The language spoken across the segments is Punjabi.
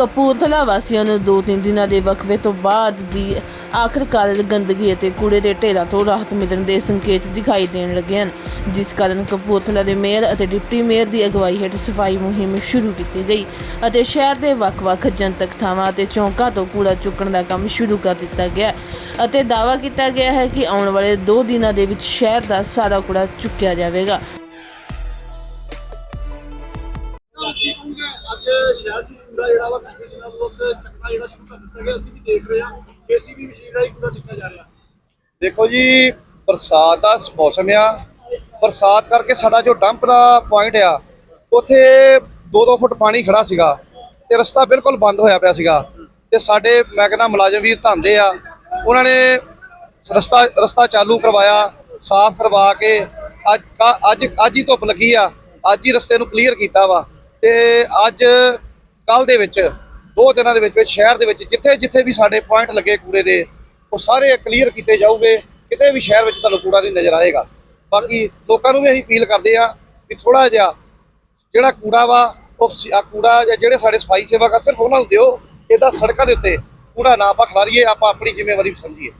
ਕਪੂਰਥਲਾ ਵਾਸੀਆਂ ਨੂੰ ਦੋ ਤਿੰਨ ਦਿਨਾਂ ਦੇ ਵਕਫੇ ਤੋਂ ਬਾਅਦ ਦੀ ਆਖਰਕਾਰ ਗੰਦਗੀ ਅਤੇ ਕੂੜੇ ਦੇ ਢੇਰਾਂ ਤੋਂ ਰਾਹਤ ਮਿਲਣ ਦੇ ਸੰਕੇਤ ਦਿਖਾਈ ਦੇਣ ਲੱਗੇ ਹਨ। ਜਿਸ ਕਾਰਨ ਕਪੂਰਥਲਾ ਦੇ ਮੇਅਰ ਅਤੇ ਡਿਪਟੀ ਮੇਅਰ ਦੀ ਅਗਵਾਈ ਹੇਠ ਸਫ਼ਾਈ ਮੁਹਿੰਮ ਸ਼ੁਰੂ ਕੀਤੀ ਗਈ ਅਤੇ ਸ਼ਹਿਰ ਦੇ ਵੱਖ-ਵੱਖ ਜਨਤਕ ਥਾਵਾਂ ਅਤੇ ਚੌਂਕਾਂ ਤੋਂ ਕੂੜਾ ਚੁੱਕਣ ਦਾ ਕੰਮ ਸ਼ੁਰੂ ਕਰ ਦਿੱਤਾ ਗਿਆ ਅਤੇ ਦਾਅਵਾ ਕੀਤਾ ਗਿਆ ਹੈ ਕਿ ਆਉਣ ਵਾਲੇ 2 ਦਿਨਾਂ ਦੇ ਵਿੱਚ ਸ਼ਹਿਰ ਦਾ ਸਾਰਾ ਕੂੜਾ ਚੁੱਕਿਆ ਜਾਵੇਗਾ। ਅੱਜ ਸ਼ਹਿਰ ਚ ਕੂੜਾ ਜਿਹੜਾ ਵਾ, ਕਾਫੀ ਦਿਨਾਂ ਤੋਂ ਚੱਕਣਾ ਜਿਹੜਾ ਸ਼ੁਰੂ ਕਰ ਦਿੱਤਾ ਗਿਆ। ਅਸੀਂ ਵੀ ਦੇਖ ਰਹੇ ਹਾਂ ਜੀਸੀਬੀ ਮਸ਼ੀਨ ਰਾਹੀਂ ਕੂੜਾ ਚੱਕਿਆ ਜਾ ਰਿਹਾ। ਦੇਖੋ ਜੀ, ਬਰਸਾਤ ਦਾ ਮੌਸਮ ਆ। ਬਰਸਾਤ ਕਰਕੇ ਸਾਡਾ ਜੋ ਡੰਪ ਦਾ ਪੁਆਇੰਟ ਆ, ਉੱਥੇ 2-2 ਫੁੱਟ ਪਾਣੀ ਖੜਾ ਸੀਗਾ ਤੇ ਰਸਤਾ ਬਿਲਕੁਲ ਬੰਦ ਹੋਇਆ ਪਿਆ ਸੀਗਾ। ਤੇ ਸਾਡੇ ਮੈਂ ਕਹਿੰਦਾ ਮੁਲਾਜ਼ਮ ਵੀਰ ਧੰਦੇ ਆ, ਉਹਨਾਂ ਨੇ ਰਸਤਾ ਰਸਤਾ ਚਾਲੂ ਕਰਵਾਇਆ, ਸਾਫ਼ ਕਰਵਾ ਕੇ ਅੱਜ ਅੱਜ ਅੱਜ ਹੀ ਧੁੱਪ ਲੱਗੀ ਆ। ਅੱਜ ਹੀ ਰਸਤੇ ਨੂੰ ਕਲੀਅਰ ਕੀਤਾ ਵਾ। ਤੇ ਅੱਜ ਕੱਲ ਦੇ ਵਿੱਚ, ਦੋ ਦਿਨਾਂ ਦੇ ਵਿੱਚ ਵਿੱਚ ਸ਼ਹਿਰ ਦੇ ਵਿੱਚ, ਜਿੱਥੇ ਜਿੱਥੇ ਵੀ ਸਾਡੇ ਪੁਆਇੰਟ ਲੱਗੇ ਕੂੜੇ ਦੇ, ਉਹ ਸਾਰੇ ਕਲੀਅਰ ਕੀਤੇ ਜਾਊਗੇ, ਕਿਤੇ ਵੀ ਸ਼ਹਿਰ ਵਿੱਚ ਤੁਹਾਨੂੰ ਕੂੜਾ ਨਹੀਂ ਨਜ਼ਰ ਆਏਗਾ। ਬਾਕੀ ਲੋਕਾਂ ਨੂੰ ਵੀ ਅਸੀਂ ਅਪੀਲ ਕਰਦੇ ਆ ਕਿ ਥੋੜਾ ਜਿਹਾ ਜਿਹੜਾ ਕੂੜਾ ਵਾ, ਉਹ ਕੂੜਾ ਜਾਂ ਜਿਹੜੇ ਸਾਡੇ ਸਫ਼ਾਈ ਸੇਵਕ ਆ, ਸਿਰਫ ਉਹਨਾਂ ਨੂੰ ਦਿਓ ਇਹਦਾ ਸੜਕਾਂ ਦੇ ਉੱਤੇ ਕੂੜਾ ਨਾ ਆਪਾਂ ਖਲਾਰੀਏ, ਆਪਾਂ ਆਪਣੀ ਜ਼ਿੰਮੇਵਾਰੀ ਸਮਝੀਏ।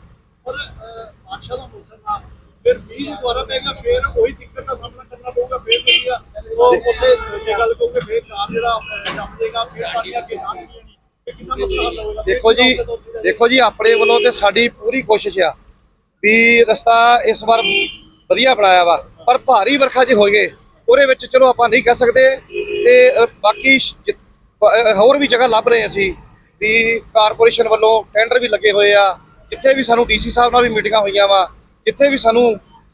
ਪਰ ਬਾਦਸ਼ਾਹ ਦਾ ਮੌਸਮ ਆ ਫਿਰ ਮੀਂਹ ਦੁਆਰਾ ਪਏਗਾ, ਫਿਰ ਉਹੀ ਦਿੱਕਤ ਦਾ ਸਾਹਮਣਾ ਕਰਨਾ ਪਊਗਾ ਫਿਰ ਵਧੀਆ ਉਹ ਉੱਥੇ ਜੇ ਗੱਲ ਕਹੋਗੇ ਫਿਰ ਕਾਰ ਜਿਹੜਾ ਅਹ, ਜੰਮ ਜਾਏਗਾ ਫਿਰ ਪਾਣੀ ਅੱਗੇ ਨਾ ਨਿਕਲਣੀ ਤੇ ਕਿੰਨਾ ਮਸਲਾ ਹੱਲ ਹੋਵੇਗਾ ਫਿਰ ਦੇਖੋ ਜੀ ਦੇਖੋ ਜੀ ਆਪਣੇ ਵੱਲੋਂ ਤੇ ਸਾਡੀ ਪੂਰੀ ਕੋਸ਼ਿਸ਼ ਆ ਵੀ ਰਸਤਾ ਇਸ ਵਾਰ ਵਧੀਆ ਬਣਾਇਆ ਵਾ ਪਰ ਭਾਰੀ ਵਰਖਾ ਜੇ ਹੋਈਏ ਉਹਦੇ ਵਿੱਚ ਚਲੋ ਆਪਾਂ ਨਹੀਂ ਕਹਿ ਸਕਦੇ। ਤੇ ਬਾਕੀ ਹੋਰ ਵੀ ਜਗ੍ਹਾ ਲੱਭ ਰਹੇ ਅਸੀਂ ਵੀ ਕਾਰਪੋਰੇਸ਼ਨ ਵੱਲੋਂ ਟੈਂਡਰ ਵੀ ਲੱਗੇ ਹੋਏ ਆ ਜਿੱਥੇ ਵੀ ਸਾਨੂੰ ਡੀਸੀ ਸਾਹਿਬ ਨਾਲ ਵੀ ਮੀਟਿੰਗਾਂ ਹੋਈਆਂ ਵਾ ਜਿੱਥੇ ਵੀ ਸਾਨੂੰ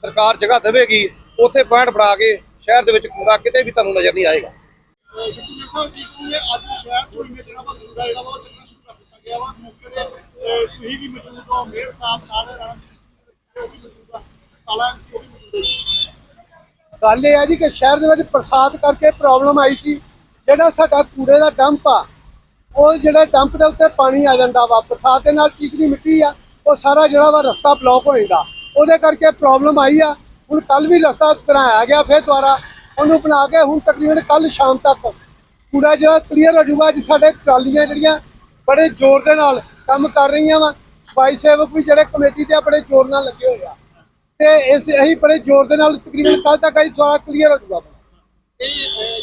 ਸਰਕਾਰ ਜਗ੍ਹਾ ਦੇਵੇਗੀ ਉੱਥੇ ਪੁਆਇੰਟ ਬਣਾ ਕੇ ਸ਼ਹਿਰ ਦੇ ਵਿੱਚ ਕੂੜਾ ਕਿਤੇ ਵੀ ਤੁਹਾਨੂੰ ਨਜ਼ਰ ਨਹੀਂ ਆਏਗਾ। ਗੱਲ ਇਹ ਹੈ ਜੀ ਕਿ ਸ਼ਹਿਰ ਦੇ ਵਿੱਚ ਬਰਸਾਤ ਕਰਕੇ ਪ੍ਰੋਬਲਮ ਆਈ ਸੀ। ਜਿਹੜਾ ਸਾਡਾ ਕੂੜੇ ਦਾ ਡੰਪ ਆ ਉਹ ਜਿਹੜਾ ਡੰਪ ਦੇ ਉੱਤੇ ਪਾਣੀ ਆ ਜਾਂਦਾ ਵਾ। ਬਰਸਾਤ ਦੇ ਨਾਲ ਚੀਕਣੀ ਮਿੱਟੀ ਆ ਉਹ ਸਾਰਾ ਜਿਹੜਾ ਵਾ ਰਸਤਾ ਬਲੌਕ ਹੋ ਜਾਂਦਾ। ਉਹਦੇ ਕਰਕੇ ਪ੍ਰੋਬਲਮ ਆਈ ਆ। ਹੁਣ ਕੱਲ ਵੀ ਰਸਤਾ ਬਣਾਇਆ ਗਿਆ ਫਿਰ ਦੁਬਾਰਾ ਉਹਨੂੰ ਬਣਾ ਕੇ ਹੁਣ ਤਕਰੀਬਨ ਕੱਲ ਸ਼ਾਮ ਤੱਕ ਕੂੜਾ ਜਿਹੜਾ ਕਲੀਅਰ ਹੋ ਜਾਊਗਾ ਅੱਜ ਸਾਡੇ ਟਰਾਲੀਆਂ ਜਿਹੜੀਆਂ ਬੜੇ ਜ਼ੋਰ ਦੇ ਨਾਲ ਕੰਮ ਕਰ ਰਹੀਆਂ ਵਾ। ਸਫ਼ਾਈ ਸੇਵਕ ਵੀ ਜਿਹੜੇ ਕਮੇਟੀ ਦੇ ਬੜੇ ਜ਼ੋਰ ਨਾਲ ਲੱਗੇ ਹੋਏ ਆ। ਤੇ ਇਸ ਅਸੀਂ ਬੜੇ ਜ਼ੋਰ ਦੇ ਨਾਲ ਤਕਰੀਬਨ ਕੱਲ ਤੱਕ ਅਸੀਂ ਸਾਰਾ ਕਲੀਅਰ ਹੋ ਜਾਊਗਾ। ਇਹ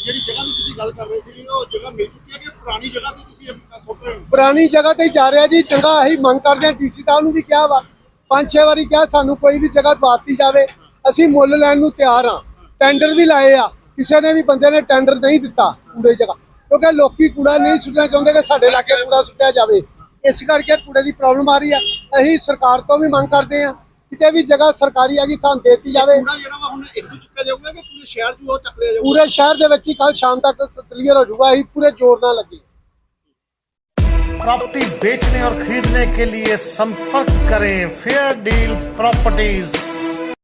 ਜਿਹੜੀ ਜਗ੍ਹਾ ਦੀ ਤੁਸੀਂ ਗੱਲ ਕਰ ਰਹੇ ਸੀ ਉਹ ਜਗ੍ਹਾ ਮਿਲ ਚੁੱਕੀ ਹੈ ਕਿ ਪੁਰਾਣੀ ਜਗ੍ਹਾ ਤੇ ਤੁਸੀਂ ਅਹ, ਸੁੱਟ ਰਹੇ ਹੋ? ਪੁਰਾਣੀ ਜਗ੍ਹਾ ਤੇ ਹੀ ਜਾ ਰਿਹਾ ਜੀ। ਚੰਗਾ ਅਸੀਂ ਮੰਗ ਕਰਦੇ ਹਾਂ ਡੀਸੀ ਸਾਹਿਬ ਨੂੰ ਵੀ ਕਿਹਾ ਵਾ। ਪੰਜ ਛੇ ਵਾਰੀ ਕਿਹਾ ਸਾਨੂੰ ਕੋਈ ਵੀ ਜਗ੍ਹਾ ਦਵਾਤੀ ਜਾਵੇ। ਅਸੀਂ ਮੁੱਲ ਲੈਣ ਨੂੰ ਤਿਆਰ ਹਾਂ ਟੈਂਡਰ ਵੀ ਲਾਏ ਆ ਕਿਸੇ ਨੇ ਵੀ ਬੰਦੇ ਨੇ ਟੈਂਡਰ ਨਹੀਂ ਦਿੱਤਾ ਕੂੜੇ ਜਗ੍ਹਾ ਕਿਉਂਕਿ ਲੋਕੀ ਕੂੜਾ ਨਹੀਂ ਸੁੱਟਣਾ ਚਾਹੁੰਦੇ ਕਿ ਸਾਡੇ ਇਲਾਕੇ ਕੂੜਾ ਸੁੱਟਿਆ ਜਾਵੇ ਇਸ ਕਰਕੇ ਕੂੜੇ ਦੀ ਪ੍ਰੋਬਲਮ ਆ ਰਹੀ ਆ ਅਸੀਂ ਸਰਕਾਰ ਤੋਂ ਵੀ ਮੰਗ ਕਰਦੇ ਹਾਂ ਕਿਤੇ ਵੀ ਜਗ੍ਹਾ ਸਰਕਾਰੀ ਹੈਗੀ ਸਾਨੂੰ ਦੇ ਦਿੱਤੀ ਜਾਵੇ ਕੂੜਾ ਜਿਹੜਾ ਵਾ ਹੁਣ ਇੱਥੋਂ ਚੁੱਕਿਆ ਜਾਊਗਾ ਕਿ ਪੂਰੇ ਸ਼ਹਿਰ 'ਚ ਉਹ ਚੱਕ ਲਿਆ ਜਾਊਗਾ ਪੂਰੇ ਸ਼ਹਿਰ ਦੇ ਵਿੱਚ ਹੀ ਕੱਲ ਸ਼ਾਮ ਤੱਕ ਕਲੀਅਰ ਹੋ ਜਾਊਗਾ ਅਸੀਂ ਪੂਰੇ ਜ਼ੋਰ ਨਾਲ ਲੱਗੇ प्रॉपर्टी बेचने और खरीदने के लिए संपर्क करें फेयर डील प्रॉपर्टीज